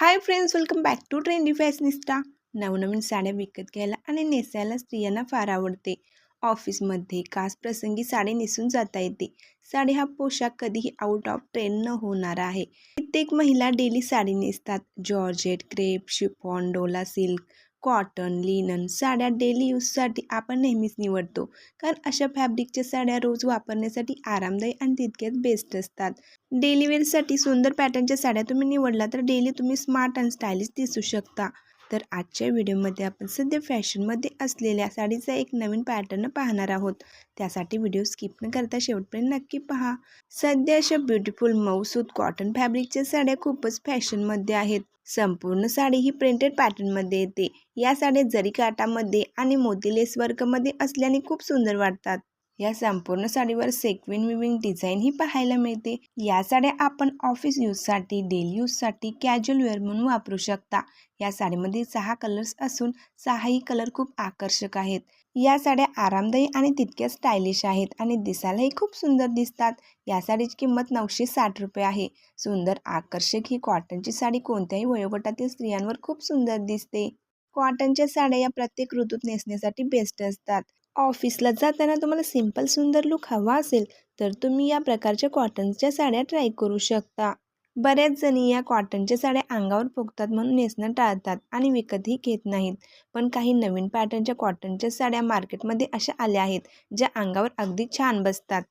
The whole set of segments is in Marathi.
Hi friends welcome back to trendy fashionista नवनवीन साड्या विकत घ्यायला आणि नेसायला स्त्रियांना फार आवडते. ऑफिसमध्ये खास प्रसंगी साडी नेसून जाता येते. साडी हा पोशाख कधीही आउट ऑफ ट्रेंड न होणारा आहे. कित्येक महिला डेली साडी नेसतात. Georgette crepe chiffon dola silk cotton linen साड्या डेली यूजसाठी आपण नेहमीच निवडतो. कारण अशा फॅब्रिकच्या साड्या रोज वापरण्यासाठी आरामदायी आणि तितक्याच बेस्ट असतात. डेली वेअरसाठी सुंदर पॅटर्नच्या साड्या तुम्ही निवडला तर डेली तुम्ही स्मार्ट आणि स्टायलिश दिसू शकता. तर आजच्या व्हिडिओमध्ये आपण सध्या फॅशनमध्ये असलेल्या साडीचा एक नवीन पॅटर्न पाहणार आहोत. त्यासाठी व्हिडिओ स्किप न करता शेवटपर्यंत नक्की पहा. सध्या अशा ब्युटिफुल मऊसूत कॉटन फॅब्रिकच्या साड्या खूपच फॅशनमध्ये आहेत. संपूर्ण साडी ही प्रिंटेड पॅटर्नमध्ये येते. या साड्या जरी काटामध्ये आणि मोती लेस वर्कमध्ये असल्याने खूप सुंदर वाटतात. या संपूर्ण साडीवर सेक्विन विविंग डिझाईन ही पाहायला मिळते. या साड्या आपण ऑफिस यूजसाठी डेली यूजसाठी कॅज्युअल वेअर म्हणून वापरू शकता. या साडीमध्ये सहा कलर्स असून सहाही कलर खूप आकर्षक आहेत. या साड्या आरामदायी आणि तितक्या स्टायलिश आहेत आणि दिसायलाही खूप सुंदर दिसतात. या साडीची किंमत नऊशे साठ रुपये आहे. सुंदर आकर्षक ही कॉटनची साडी कोणत्याही वयोगटातील स्त्रियांवर खूप सुंदर दिसते. कॉटनच्या साड्या या प्रत्येक ऋतूत नेसण्यासाठी बेस्ट असतात. ऑफिसला जाताना तुम्हाला सिंपल सुंदर लुक हवा असेल तर तुम्ही या प्रकारच्या कॉटनच्या साड्या ट्राय करू शकता. बऱ्याच जणी या कॉटनच्या साड्या अंगावर फुगतात म्हणून नेसणं टाळतात आणि विकतही घेत नाहीत. पण काही नवीन पॅटर्नच्या कॉटनच्या साड्या मार्केटमध्ये अशा आल्या आहेत ज्या अंगावर अगदी छान बसतात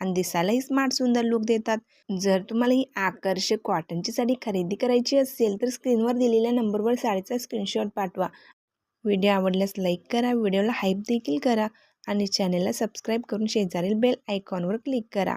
आणि दिसायलाही स्मार्ट सुंदर लुक देतात. जर तुम्हाला ही आकर्षक कॉटनची साडी खरेदी करायची असेल तर स्क्रीनवर दिलेल्या नंबरवर साडीचा स्क्रीनशॉट पाठवा व्हिडिओ आवडल्यास लाईक करा व्हिडिओला हाईप देखील करा आणि चॅनलला सबस्क्राईब करून शेजारील बेल आयकॉनवर क्लिक करा.